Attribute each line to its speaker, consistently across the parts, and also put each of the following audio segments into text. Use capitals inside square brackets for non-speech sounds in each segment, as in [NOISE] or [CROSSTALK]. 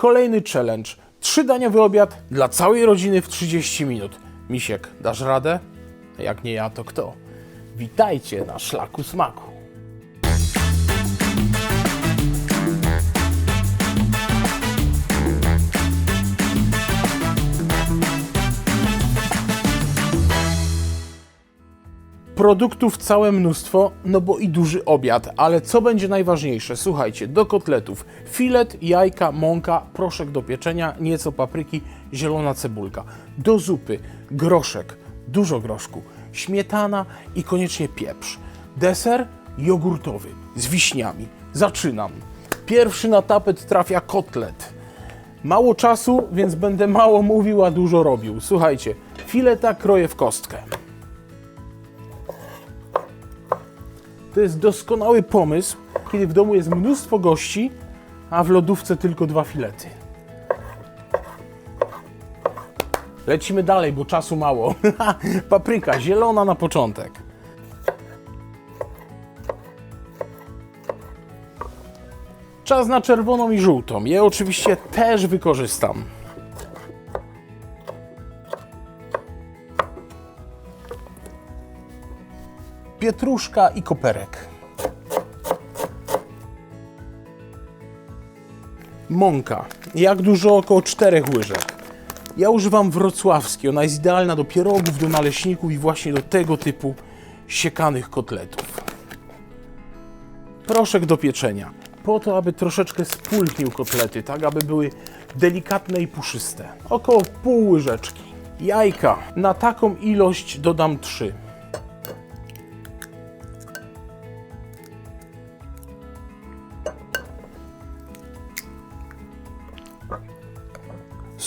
Speaker 1: Kolejny challenge. Trzydaniowy obiad dla całej rodziny w 30 minut. Misiek, dasz radę? Jak nie ja, to kto? Witajcie na szlaku smaku. Produktów całe mnóstwo, no bo i duży obiad, ale co będzie najważniejsze? Słuchajcie, do kotletów filet, jajka, mąka, proszek do pieczenia, nieco papryki, zielona cebulka. Do zupy groszek, dużo groszku, śmietana i koniecznie pieprz. Deser jogurtowy z wiśniami. Zaczynam. Pierwszy na tapet trafia kotlet. Mało czasu, więc będę mało mówił, a dużo robił. Słuchajcie, fileta kroję w kostkę. To jest doskonały pomysł, kiedy w domu jest mnóstwo gości, a w lodówce tylko dwa filety. Lecimy dalej, bo czasu mało. [LAUGHS] Papryka zielona na początek. Czas na czerwoną i żółtą. Je oczywiście też wykorzystam. Pietruszka i koperek. Mąka. Jak dużo? Około 4 łyżek. Ja używam wrocławskiej. Ona jest idealna do pierogów, do naleśników i właśnie do tego typu siekanych kotletów. Proszek do pieczenia. Po to, aby troszeczkę spulchnił kotlety, tak aby były delikatne i puszyste. Około pół łyżeczki. Jajka. Na taką ilość dodam 3.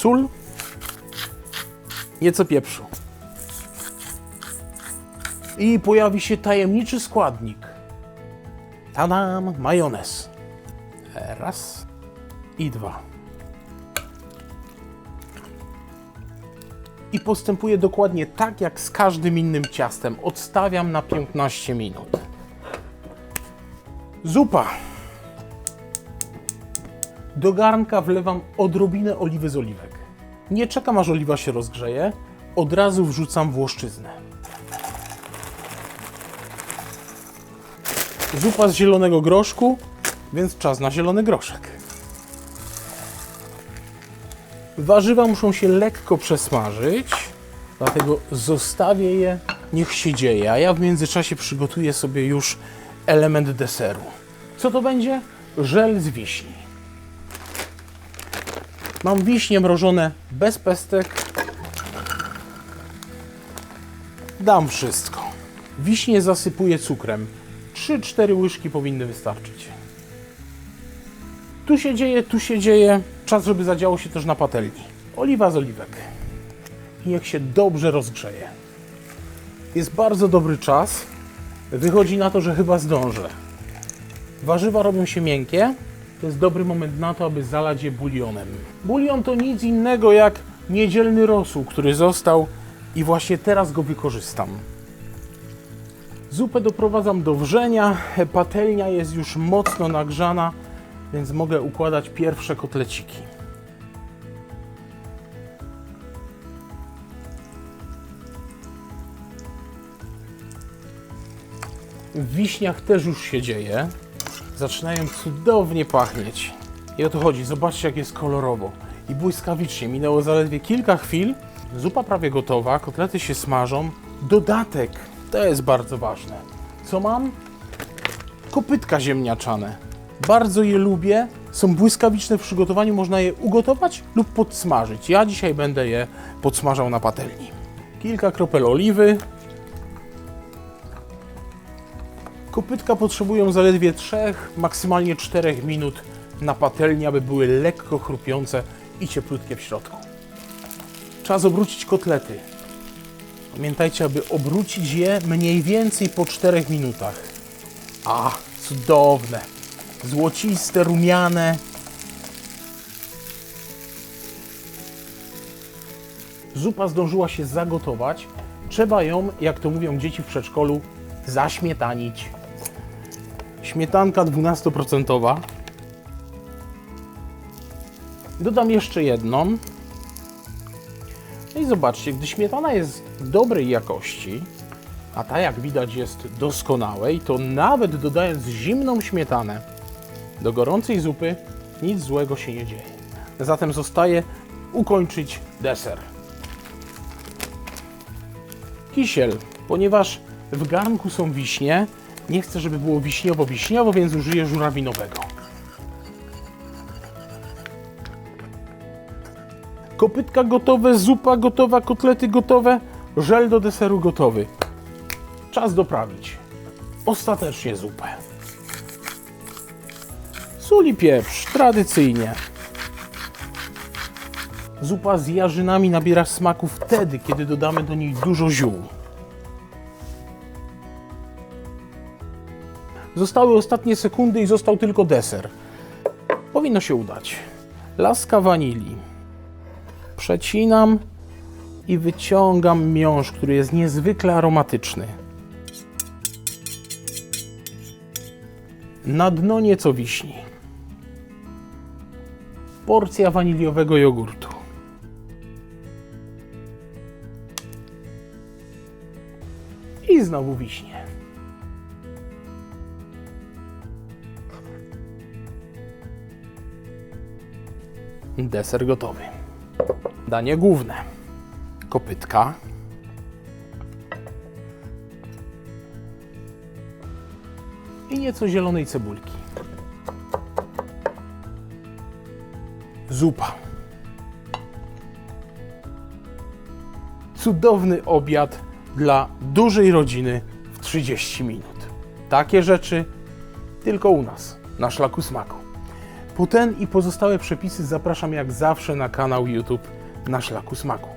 Speaker 1: sól, nieco pieprzu. I pojawi się tajemniczy składnik. Tadam, majonez. Raz i dwa. I postępuję dokładnie tak jak z każdym innym ciastem. Odstawiam na 15 minut. Zupa. Do garnka wlewam odrobinę oliwy z oliwek. Nie czekam aż oliwa się rozgrzeje, od razu wrzucam włoszczyznę. Zupa z zielonego groszku, więc czas na zielony groszek. Warzywa muszą się lekko przesmażyć, dlatego zostawię je, niech się dzieje, a ja w międzyczasie przygotuję sobie już element deseru. Co to będzie? Żel z wiśni. Mam wiśnie mrożone bez pestek. Dam wszystko. Wiśnie zasypuję cukrem. 3-4 łyżki powinny wystarczyć. Tu się dzieje, tu się dzieje. Czas, żeby zadziało się też na patelni. Oliwa z oliwek. I niech się dobrze rozgrzeje. Jest bardzo dobry czas. Wychodzi na to, że chyba zdążę. Warzywa robią się miękkie, to jest dobry moment na to, aby zalać je bulionem. Bulion to nic innego jak niedzielny rosół, który został i właśnie teraz go wykorzystam. Zupę doprowadzam do wrzenia, patelnia jest już mocno nagrzana, więc mogę układać pierwsze kotleciki. W wiśniach też już się dzieje zaczynają cudownie pachnieć. I o to chodzi, zobaczcie jak jest kolorowo i błyskawicznie. Minęło zaledwie kilka chwil, zupa prawie gotowa, kotlety się smażą. Dodatek, to jest bardzo ważne. Co mam? Kopytka ziemniaczane. Bardzo je lubię, są błyskawiczne w przygotowaniu, można je ugotować lub podsmażyć. Ja dzisiaj będę je podsmażał na patelni. Kilka kropel oliwy, Kopytka potrzebują zaledwie 3, maksymalnie 4 minut na patelni, aby były lekko chrupiące i cieplutkie w środku. Czas obrócić kotlety. Pamiętajcie, aby obrócić je mniej więcej po 4 minutach. A, cudowne! Złociste, rumiane. Zupa zdążyła się zagotować. Trzeba ją, jak to mówią dzieci w przedszkolu, zaśmietanić. Śmietanka 12%. Dodam jeszcze jedną. No i zobaczcie, gdy śmietana jest dobrej jakości, a ta jak widać jest doskonałej, to nawet dodając zimną śmietanę do gorącej zupy, nic złego się nie dzieje. Zatem zostaje ukończyć deser. Kisiel, ponieważ w garnku są wiśnie, nie chcę, żeby było wiśniowo-wiśniowo, więc użyję żurawinowego. Kopytka gotowe, zupa gotowa, kotlety gotowe, żel do deseru gotowy. Czas doprawić. Ostatecznie zupę. Sól i pieprz, tradycyjnie. Zupa z jarzynami nabiera smaku wtedy, kiedy dodamy do niej dużo ziół. Zostały ostatnie sekundy i został tylko deser. Powinno się udać. Laska wanilii. Przecinam i wyciągam miąższ, który jest niezwykle aromatyczny. Na dno nieco wiśni. Porcja waniliowego jogurtu. I znowu wiśnie. Deser gotowy. Danie główne. Kopytka. I nieco zielonej cebulki. Zupa. Cudowny obiad dla dużej rodziny w 30 minut. Takie rzeczy tylko u nas, na szlaku smaku. Po ten i pozostałe przepisy zapraszam jak zawsze na kanał YouTube na szlaku smaku.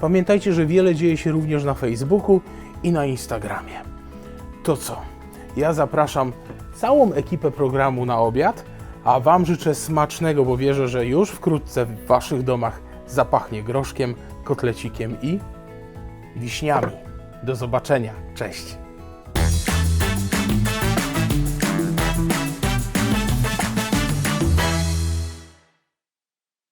Speaker 1: Pamiętajcie, że wiele dzieje się również na Facebooku i na Instagramie. To co? Ja zapraszam całą ekipę programu na obiad, a Wam życzę smacznego, bo wierzę, że już wkrótce w Waszych domach zapachnie groszkiem, kotlecikiem i wiśniami. Do zobaczenia. Cześć.